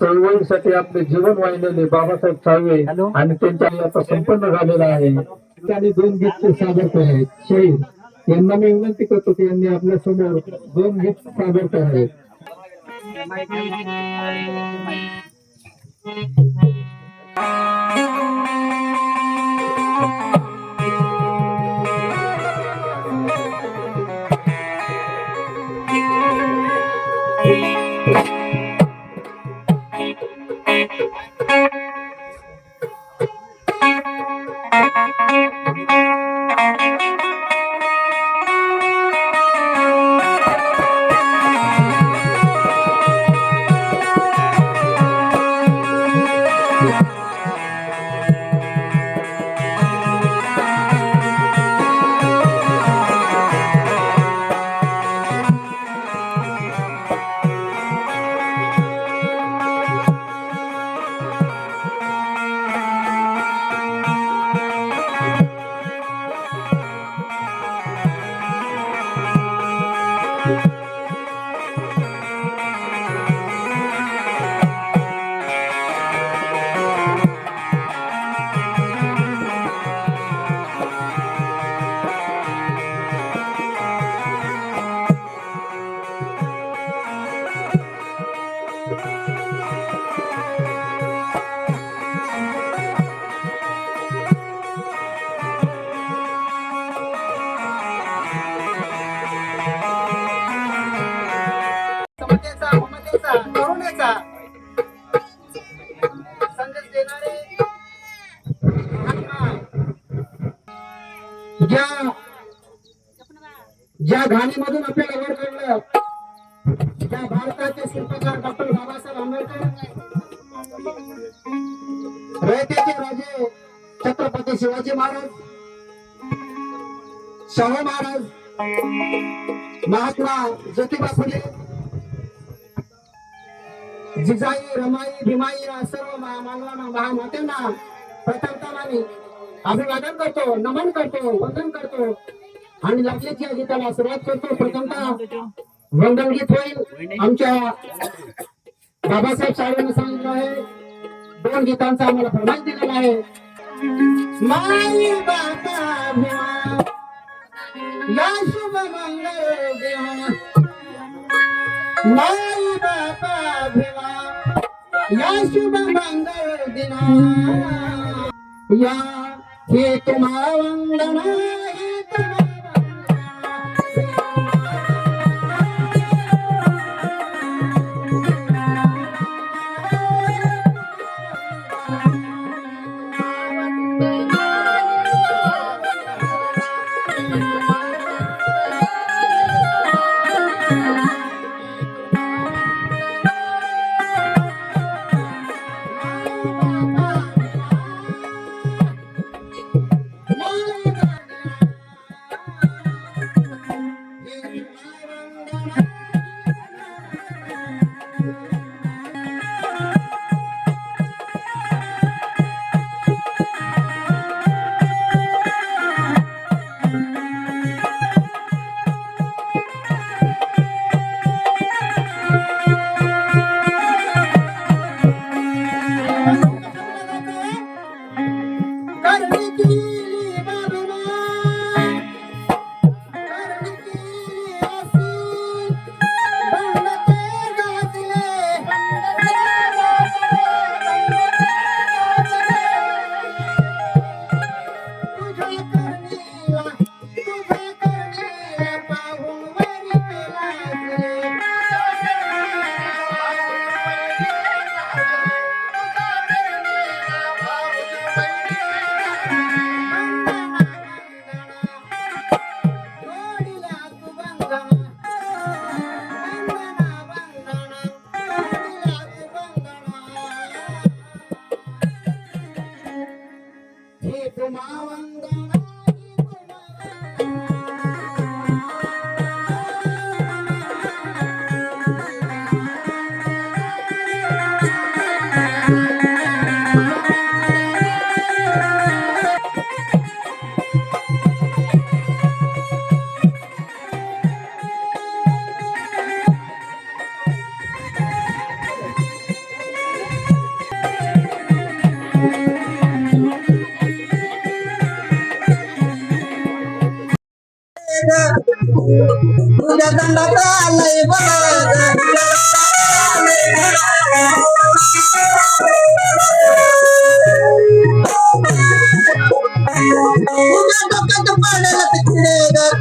चळवळीसाठी आपले जीवन वाहिलेले बाबासाहेब साळवे आणि त्यांच्या आता संपन्न झालेला आहे. त्यांनी दोन गीत सादर केले आहेत. शहीद यांना मी विनंती करतो की यांनी आपल्यासमोर दोन गीत सादर करावेत समतेचा ज्या घाणीमधून आपल्याला वर काढलं त्या भारताचे शिल्पकार डॉक्टर बाबासाहेब आंबेडकर रयतेचे राजे छत्रपती शिवाजी महाराज शाहू महाराज महात्मा ज्योतिबा फुले जिजाई रमाई भीमाई या सर्व मा- मानवांना महामातेंना प्रथमतः अभिवादन करतो नमन करतो वंदन करतो. आणि लग्नाची या गीताला सुरुवात करतो. प्रथमतः वंदन गीत होईल. आमच्या बाबासाहेब साहेबांनी सांगितलं आहे. दोन गीतांचा आम्हाला प्रमाण दिलेला आहे. माई बाबा या शुभ मंगल देवा माई भिवा या शुभ मंगल दिना या हे तुम्हा वंदना.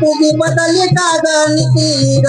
तुझी बदलली का ग नीती ग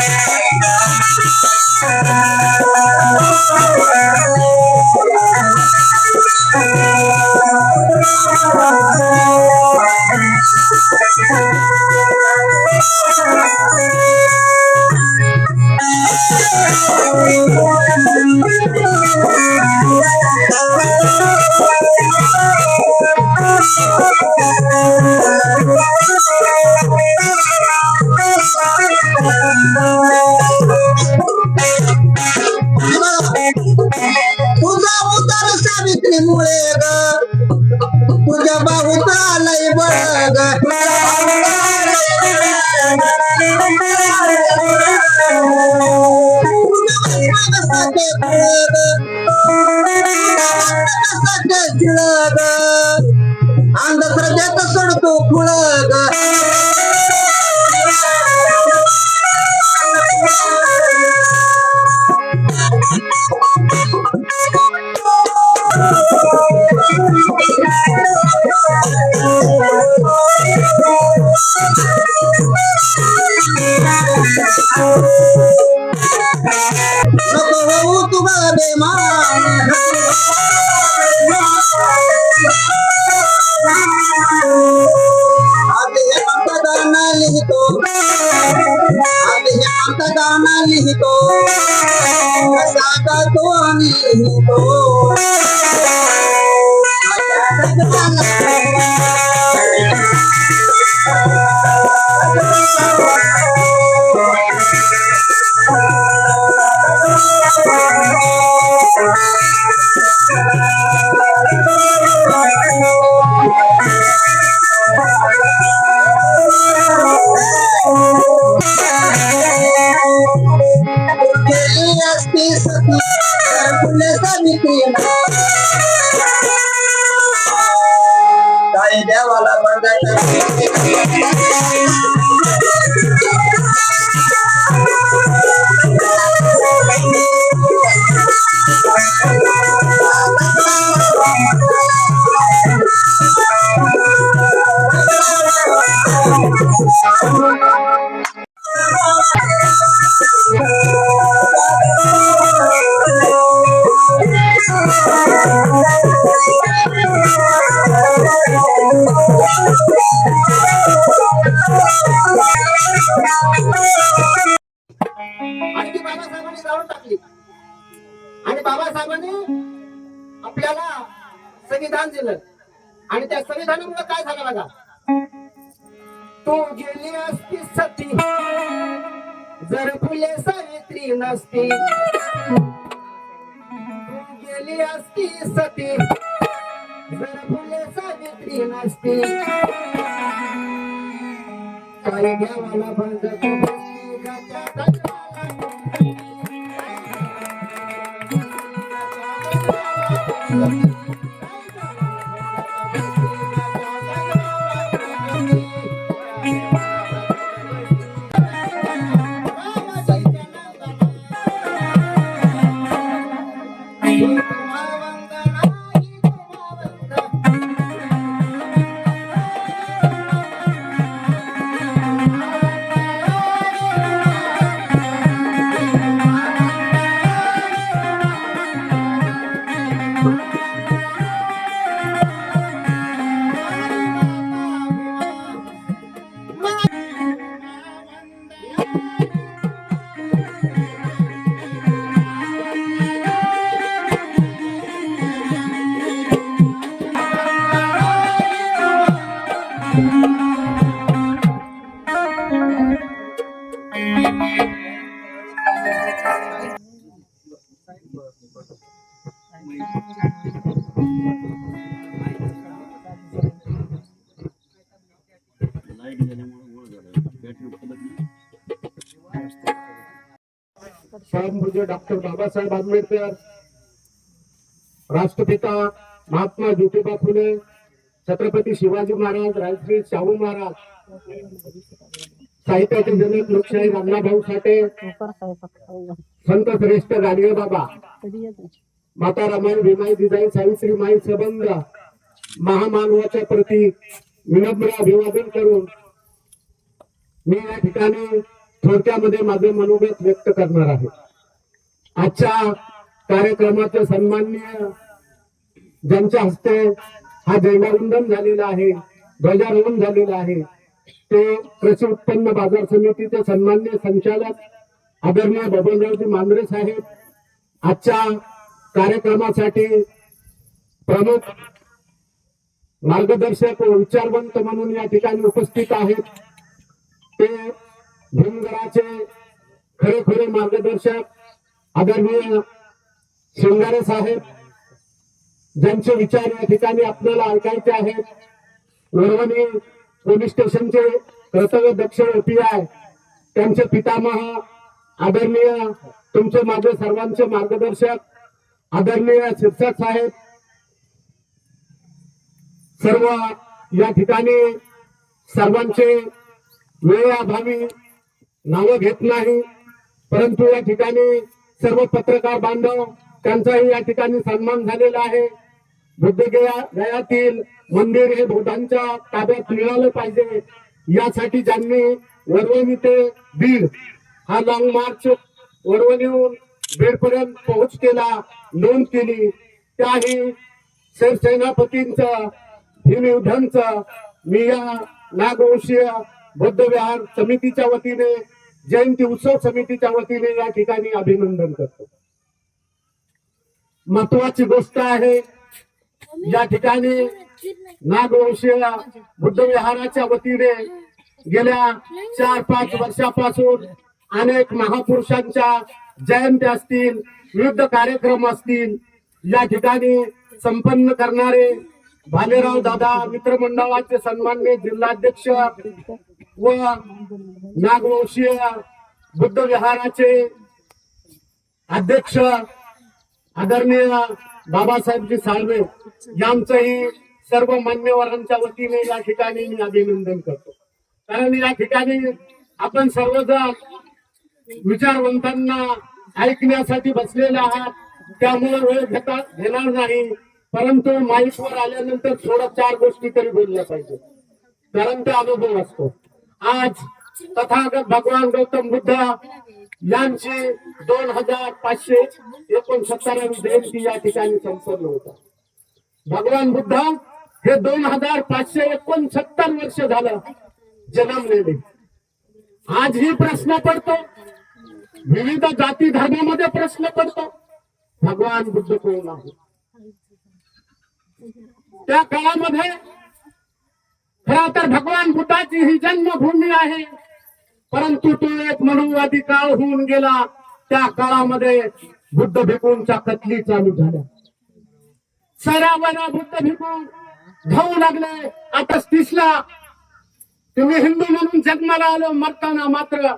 आणि ती बाबासाहेबांनी जाळून टाकली. आणि बाबासाहेबांनी आपल्याला संविधान दिलं. आणि त्या संविधानामुळे काय झालं बघा? तू गेली असती सती. जर फुले सावित्री नसती. गेली असती सती. जर फुले सावित्री नसती. काही घ्यावाला बंद तू बसती गाच्या डॉक्टर बाबासाहेब आंबेडकर राष्ट्रपिता महात्मा ज्योतिबा फुले छत्रपती शिवाजी महाराज राजश्री शाहू महाराज. साहित्याचे जनक लोकशाही अण्णाभाऊ साठे संत श्रेष्ठ गाडगे बाबा माता रामायण भीमाई दिजाई सावित्री माई सबंध महामानवाच्या प्रती विनम्र अभिवादन करून मी या ठिकाणी थोडक्यामध्ये माझे मनोगत व्यक्त करणार आहे. आजच्या कार्यक्रमाचे सन्माननीय ज्यांच्या हस्ते हा झेंडावंदन झालेला आहे ध्वजारोहण झालेला आहे ते कृषी उत्पन्न बाजार समितीचे सन्मान्य संचालक आदरणीय बबनरावजी मांद्रे साहेब आजच्या कार्यक्रमासाठी प्रमुख मार्गदर्शक व विचारवंत म्हणून या ठिकाणी उपस्थित आहेत. ते भीमगडाचे खरे खरे मार्गदर्शक आदरणीय शिंगारे साहेब ज्यांचे विचार या ठिकाणी आपल्याला ऐकायचे आहेत. वरवणी पोलीस स्टेशनचे कर्तव्य दक्ष ओपीआय त्यांचे पितामह आदरणीय तुमचे माझे सर्वांचे मार्गदर्शक आदरणीय शिक्षक साहेब. सर्व या ठिकाणी सर्वांचे वेळेअभावी नावं घेत नाही परंतु या ठिकाणी सर्व पत्रकार बांधव त्यांचाही या ठिकाणी सन्मान झालेला आहे. बुद्धगया गयातील मंदिर हे बौद्धांच्या ताब्यात मिळालं पाहिजे. यासाठी ज्यांनी वरवणी ते बीड हा लॉंग मार्च वरवणीहून बीड पर्यंत पोहोच केला नोंद केली. त्याही सरसेनापतींचं भीमयुद्धांचं मी या नागवंशीय बौद्ध विहार समितीच्या वतीने जयंती उत्सव समितीच्या वतीने या ठिकाणी अभिनंदन करतो. महत्वाची गोष्ट आहे या ठिकाणी नागवंशीय बुद्ध विहाराच्या वतीने गेल्या चार पाच वर्षापासून अनेक महापुरुषांच्या जयंती असतील विविध कार्यक्रम असतील या ठिकाणी संपन्न करणारे भालेराव दादा मित्रमंडळाचे सन्मान्य जिल्हाध्यक्ष व नागवंशीय बुद्ध विहाराचे अध्यक्ष आदरणीय बाबासाहेबजी साळवे यांचंही सर्व मान्यवरांच्या वतीने या ठिकाणी मी अभिनंदन करतो. कारण या ठिकाणी आपण सर्वजण विचारवंतांना ऐकण्यासाठी बसलेले आहात. त्यामुळे वेळ घेता घेणार नाही. परंतु माईकवर आल्यानंतर थोडं चार गोष्टी तरी बोलल्या पाहिजे कारण ते अनुभव असतो. आज तथागत भगवान गौतम बुद्ध यांची दोन हजार पाचशे एकोणसत्तरावी जयंती या ठिकाणी संपन्न होता भगवान बुद्ध हे दोन हजार पाचशे एकोणसत्तर वर्ष झालं जन्मलेले आजही प्रश्न पडतो. विविध जाती धर्मामध्ये प्रश्न पडतो. भगवान बुद्ध कोण आहे? त्या काळामध्ये खरा तर भगवान बुद्धाची ही जन्मभूमी आहे. परंतु तो एक मनुवादी काळ होऊन गेला. त्या काळामध्ये बुद्ध भिकूंच्या कतली चालू झाल्या. सरावाला बुद्ध भिकून धावू लागले. आता दिसला तुम्ही हिंदू म्हणून जन्माला आलो मरताना मात्र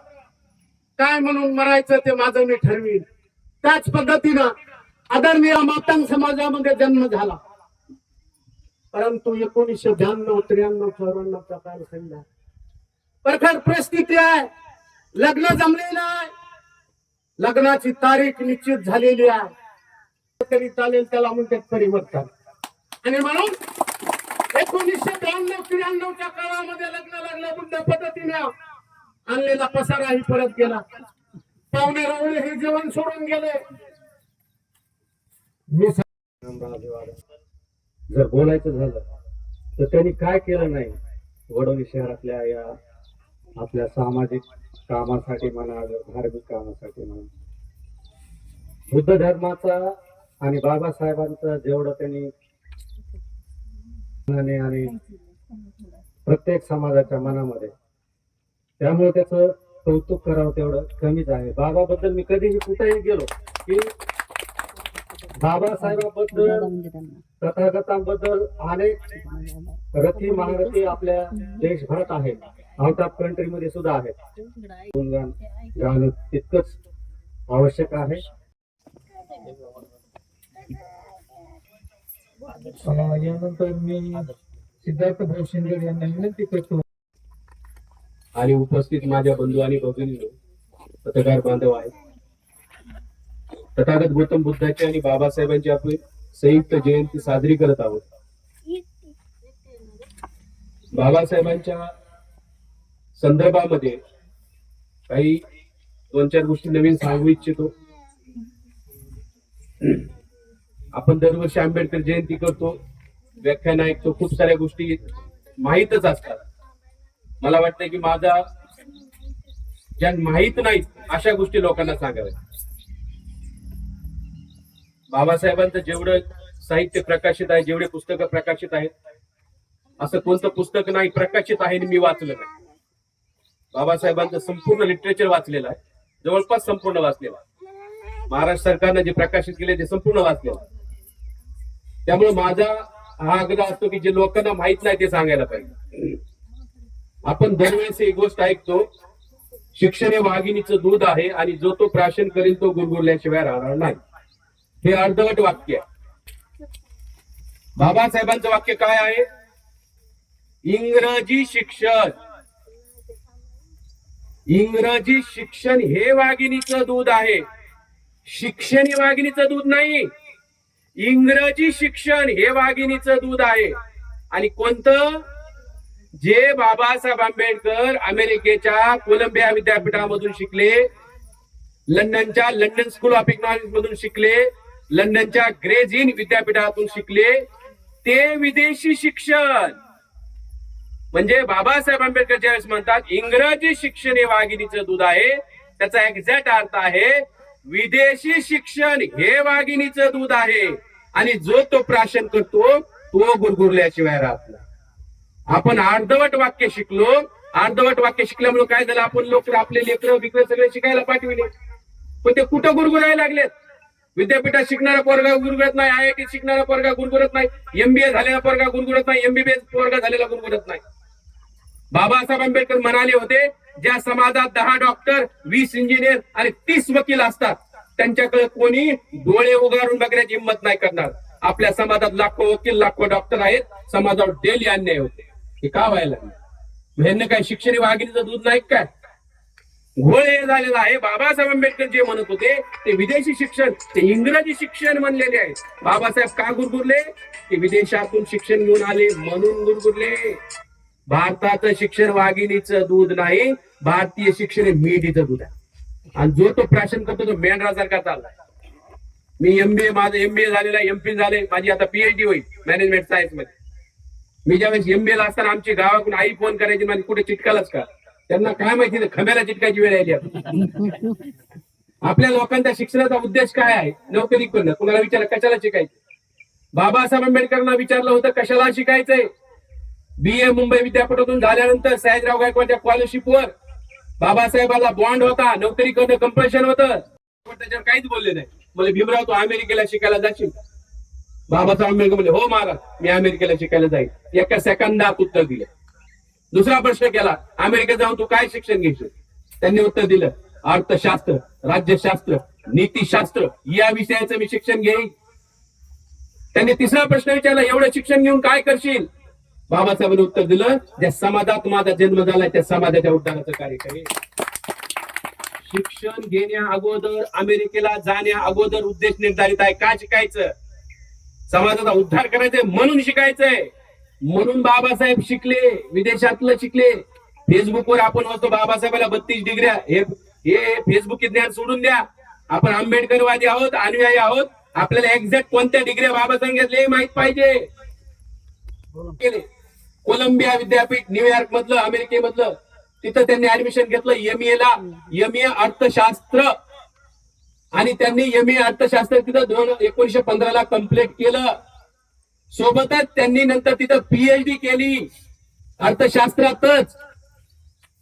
काय म्हणून मरायचं ते माझं मी ठरवीन. त्याच पद्धतीनं आदरणीय मातंग समाजामध्ये जन्म झाला. परंतु एकोणीसशे ब्याण्णव त्र्याण्णव चौऱ्याण्णवचा काल संध्या प्रखर परिस्थिती आहे. लग्न जमलेलं आहे. लग्नाची तारीख निश्चित झालेली आहे. तरी चालेल त्याला म्हणतात परिवर्तन आणि म्हणून एकोणीसशे ब्याण्णव त्र्याण्णवच्या काळामध्ये लग्न लागलं बुद्ध पद्धतीने आणलेला पसाराही परत गेला. पाहुणे रावळे हे जेवण सोडून गेले. मी जर बोलायचं झालं तर त्यांनी काय केलं नाही? वडोली शहरातल्या या आपल्या सामाजिक कामासाठी म्हणा धार्मिक कामासाठी म्हणा. बुद्ध धर्माचा आणि बाबासाहेबांचा जेवढं त्यांनी आणि प्रत्येक समाजाच्या मनामध्ये त्यामुळे त्याचं कौतुक करावं तेवढं कमीच आहे. बाबाबद्दल मी कधीही कुठेही गेलो की बाबासाहेबाबद्दल तथागतांबद्दल अनेक रथी महारथी आपल्या देशभरात आहेत. आउट ऑफ कंट्री मध्ये सुद्धा आहेत गाणं तितकंच आवश्यक आहे. यानंतर मी सिद्धार्थ भाऊ शिंदे यांना विनंती करतो. आणि उपस्थित माझ्या बंधू आणि भगिनी पत्रकार बांधव आहेत. तथागत गौतम बुद्धाची आणि बाबासाहेबांची आपली संयुक्त जयंती साजरी करत आहोत. बाबासाहेबांच्या संदर्भामध्ये काही दोन चार गोष्टी नवीन सांगू इच्छितो. आपण दरवर्षी आंबेडकर जयंती करतो. व्याख्यान ऐकतो. खूप साऱ्या गोष्टी माहीतच असतात. मला वाटतं की माझा ज्या माहीत नाहीत अशा गोष्टी लोकांना सांगाव्या बाबासाहेबांचं जेवढं साहित्य प्रकाशित आहे जेवढे पुस्तकं प्रकाशित आहेत असं कोणतं पुस्तक नाही प्रकाशित आहे आणि मी वाचलं नाही. बाबासाहेबांचं संपूर्ण लिटरेचर वाचलेलं आहे. जवळपास संपूर्ण वाचलेलं आहे. महाराष्ट्र सरकारनं जे प्रकाशित केले ते संपूर्ण वाचलेलं आहे. त्यामुळे माझा हा आग्रह असतो की जे लोकांना माहीत नाही ते सांगायला पाहिजे. आपण दरवेळेस एक गोष्ट ऐकतो शिक्षण हे वाघिणीचं दूध आहे आणि जो तो प्राशन करेल तो गुरगुरल्याशिवाय राहणार नाही. हे अर्धवट वाक्य आहे. बाबासाहेबांचं वाक्य काय आहे? इंग्रजी शिक्षण. इंग्रजी शिक्षण हे वाघिणीचं दूध आहे. शिक्षण हे वाघिणीचं दूध नाही. इंग्रजी शिक्षण हे वाघिणीचं दूध आहे. आणि कोणतं? जे बाबासाहेब आंबेडकर अमेरिकेच्या कोलंबिया विद्यापीठामधून शिकले लंडनच्या लंडन स्कूल ऑफ इकॉनॉमिक्स मधून शिकले लंडनच्या ग्रेझिन विद्यापीठातून शिकले ते विदेशी शिक्षण. म्हणजे बाबासाहेब आंबेडकर ज्यावेळेस म्हणतात इंग्रजी शिक्षण हे वाघिणीचं दूध आहे त्याचा एक्झॅक्ट अर्थ आहे विदेशी शिक्षण हे वाघिणीचं दूध आहे. आणि जो तो प्राशन करतो तो गुरगुरल्याशिवाय राहत नाही. आपण अर्धवट वाक्य शिकलो अर्धवट वाक्य शिकल्यामुळे काय झालं? आपण लोक आपले लेकर बिकर सगळे शिकायला पाठविले. पण ते कुठं गुरगुरायला लागलेत? विद्यापीठात शिकणारा पोरगा गुरगुरत नाही आयआयटी शिकणारा पोरगा गुरगुरत नाही एमबीए झालेला पोरगा गुरगुरत नाही एमबीबीएस पोरगा झालेला गुरगुरत नाही. बाबासाहेब आंबेडकर म्हणाले होते ज्या समाजात दहा डॉक्टर वीस इंजिनियर आणि तीस वकील असतात त्यांच्याकडे कोणी डोळे उगारून बघण्याची हिंमत नाही करणार. आपल्या समाजात लाखो वकील लाखो डॉक्टर आहेत. समाजावर डेली अन्याय होते. हे का व्हायला? ह्यांना काय शिक्षण वाघिणीचं दूध नाही काय घोळ हे झालेलं आहे. बाबासाहेब आंबेडकर जे म्हणत होते ते विदेशी शिक्षण ते इंग्रजी शिक्षण म्हणलेले आहे. बाबासाहेब का गुरगुरले? ते विदेशातून शिक्षण घेऊन आले म्हणून गुरगुरले. भारताचं शिक्षण वाघिणीचं दूध नाही भारतीय शिक्षण हे मेढीचं दूध आहे. आणि जो तो प्राशन करतो तो मेंढरासारखा चाललाय. मी एमबीए माझं एमबीए झालेला एमपी झाले माझी आता पीएचडी होईल मॅनेजमेंट सायन्समध्ये. मी ज्यावेळेस एमबीए ला असताना आमची गावाकडून आई फोन करायची म्हणजे कुठे चिटकालच का? त्यांना काय माहिती खम्याला चिटकायची वेळ आली आपल्या लोकांच्या शिक्षणाचा उद्देश काय आहे? नोकरी करणं. कुणाला विचार कशाला शिकायचं? बाबासाहेब आंबेडकरांना विचारलं होतं कशाला शिकायचंय? बी ए मुंबई विद्यापीठातून झाल्यानंतर सयाजीराव गायकवाडच्या स्कॉलरशिपवर बाबासाहेबाला बॉन्ड होता. नोकरी करणं कंपल्शन होतं. पण त्याच्यावर काहीच बोलले नाही. म्हणजे भीमराव तू अमेरिकेला शिकायला जाशील बाबासाहेब आंबेडकर म्हणजे हो महाराज मी अमेरिकेला शिकायला जाईल एका सेकंदात उत्तर दिलं. दुसरा प्रश्न केला अमेरिकेत जाऊन तू काय शिक्षण घेशील? त्यांनी उत्तर दिलं अर्थशास्त्र राज्यशास्त्र नीतीशास्त्र या विषयाचं मी शिक्षण घेईन. त्यांनी तिसरा प्रश्न विचारला एवढं शिक्षण घेऊन काय करशील? बाबासाहेबांनी उत्तर दिलं ज्या समाजात माझा जन्म झालाय त्या समाजाच्या उद्धाराचं कार्य करेल शिक्षण घेण्या अगोदर अमेरिकेला जाण्या अगोदर उद्देश निर्धारित आहे. का शिकायचं? समाजाचा उद्धार करायचंय म्हणून शिकायचंय. म्हणून बाबासाहेब शिकले विदेशातलं शिकले. फेसबुकवर आपण वाचतो बाबासाहेबाला बत्तीस डिग्र्या. हे हे फेसबुक ज्ञान सोडून द्या. आपण आंबेडकरवादी आहोत अनुयायी आहोत. आपल्याला एक्झॅक्ट कोणत्या डिग्र्या बाबासाहेब घेतले हे माहीत पाहिजे. केले. कोलंबिया विद्यापीठ न्यूयॉर्क मधलं अमेरिकेमधलं तिथं त्यांनी ऍडमिशन घेतलं एमए ला. एमए अर्थशास्त्र. आणि त्यांनी एम ए अर्थशास्त्र तिथं दोन एकोणीशे पंधराला कंप्लीट केलं. सोबतच त्यांनी नंतर तिथं पीएचडी केली. अर्थशास्त्रातच.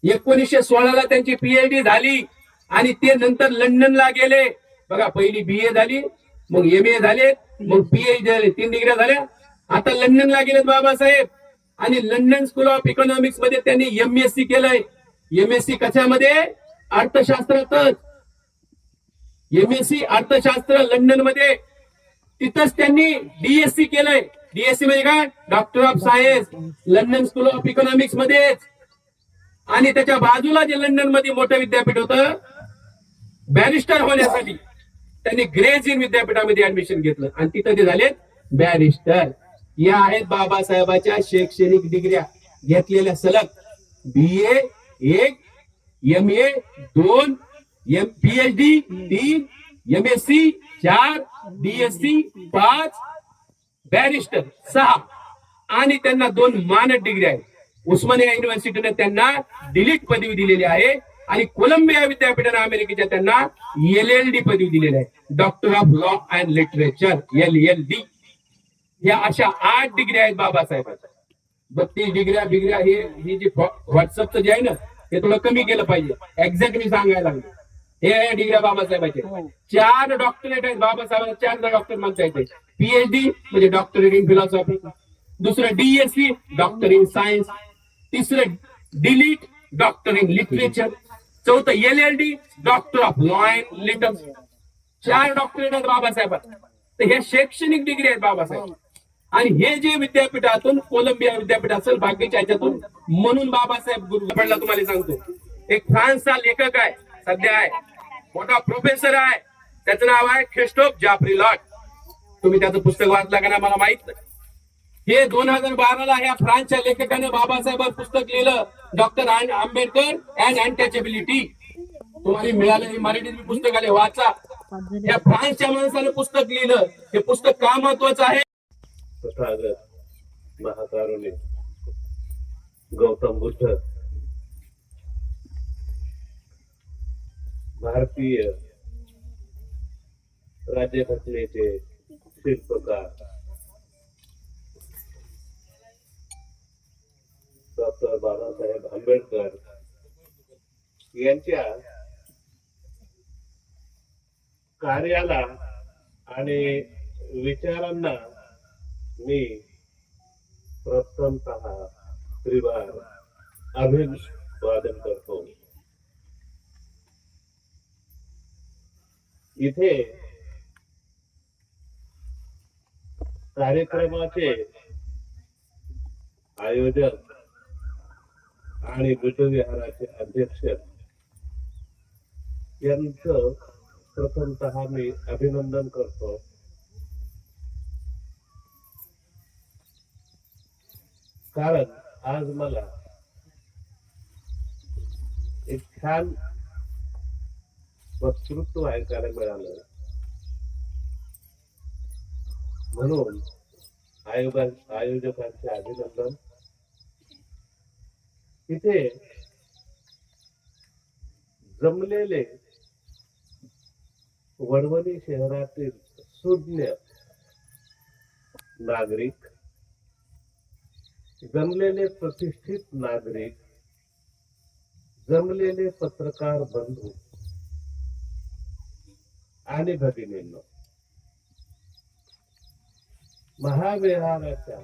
एकोणीसशे सोळाला त्यांची पीएचडी झाली. आणि ते नंतर लंडनला गेले. बघा पहिली बी ए झाली मग एम ए झाले मग पीएचडी झाले तीन डिग्र्या झाल्या. आता लंडनला गेलेत बाबासाहेब. आणि लंडन स्कूल ऑफ इकॉनॉमिक्समध्ये त्यांनी एमएससी केलंय. एमएससी कशामध्ये? अर्थशास्त्रातच. एमएससी अर्थशास्त्र लंडनमध्ये तिथंच त्यांनी डीएससी केलंय. डीएससी म्हणजे काय? Doctor of science London school of economics मध्येच. आणि त्याच्या बाजूला जे लंडनमध्ये मोठं विद्यापीठ होतं बॅरिस्टर होण्यासाठी त्यांनी ग्रेज इन विद्यापीठामध्ये ऍडमिशन घेतलं. आणि तिथं ते झालेत बॅरिस्टर. या आहेत बाबासाहेबाच्या शैक्षणिक डिग्र्या. घेतलेल्या सलग बी ए एक एम ए दोन एम पीएचडी तीन एम एस सी चार डीएससी पाच बॅरिस्टर सहा. आणि त्यांना दोन मानद डिग्री आहेत. उस्मानिया युनिव्हर्सिटीने त्यांना डिलीट पदवी दिलेली आहे आणि कोलंबिया विद्यापीठाने अमेरिकेच्या त्यांना एल एल डी पदवी दिलेली आहे. Doctor of law and literature L L D या अशा आठ डिग्र्या आहेत बाबासाहेबांच्या बत्तीस डिग्र्या बिग्र्या हे हे जे व्हॉट्सअपचं जे आहे ना हे थोडं कमी केलं पाहिजे. एक्झॅक्ट मी सांगायला लागलो. हे आहे डिग्र्या बाबासाहेबांचे. चार डॉक्टरेट आहेत बाबासाहेबांना चार डॉक्टर म्हणता येते पीएचडी म्हणजे डॉक्टरेट इन फिलॉसॉफी दुसरं डीएससी डॉक्टर इन सायन्स तिसरं डिलीट डॉक्टर इन लिटरेचर चौथं L L D doctor of law and little चार डॉक्टरेट आहेत बाबासाहेब तर हे शैक्षणिक डिग्री आहेत बाबासाहेब. आणि हे जे विद्यापीठातून कोलंबिया विद्यापीठ असेल बाकीच्या ह्याच्यातून म्हणून बाबासाहेब गुरु पडला तुम्हाला सांगतो. एक फ्रान्सचा लेखक आहे सध्या आहे. मोठा प्रोफेसर आहे. त्याचं नाव आहे ख्रिस्टोफ जाफरी लॉट तुम्ही त्याचं पुस्तक वाचलं का नाही मला माहीत नाही. हे दोन हजार बाराला ह्या फ्रान्सच्या लेखकाने बाबासाहेबांवर पुस्तक लिहिलं. डॉक्टर आंबेडकर अँड अनटॅचेबिलिटी तुम्हाला मिळालं हे मराठीत मी पुस्तक आले वाचा. या फ्रान्सच्या माणसाने पुस्तक लिहिलं. हे पुस्तक का महत्वाचं आहे? तथागत महाकारुणी गौतम बुद्ध भारतीय राज्यघटनेचे शिल्पकार डॉक्टर बाबासाहेब आंबेडकर यांच्या कार्याला आणि विचारांना मी प्रथमतः त्रिवार अभिवादन करतो. इथे कार्यक्रमाचे आयोजन आणि बुद्धविहाराचे अध्यक्ष यांचं प्रथमतः मी अभिनंदन करतो. कारण आज मला एक छान वक्तृत्व ऐकायला मिळालं. म्हणून आयोगा आयोजकांचे अभिनंदन. तिथे जमलेले वडवणी शहरातील सुज्ञ नागरिक जमलेले प्रतिष्ठित नागरिक जमलेले पत्रकार बंधू आणि भगिनींना महाविहाराच्या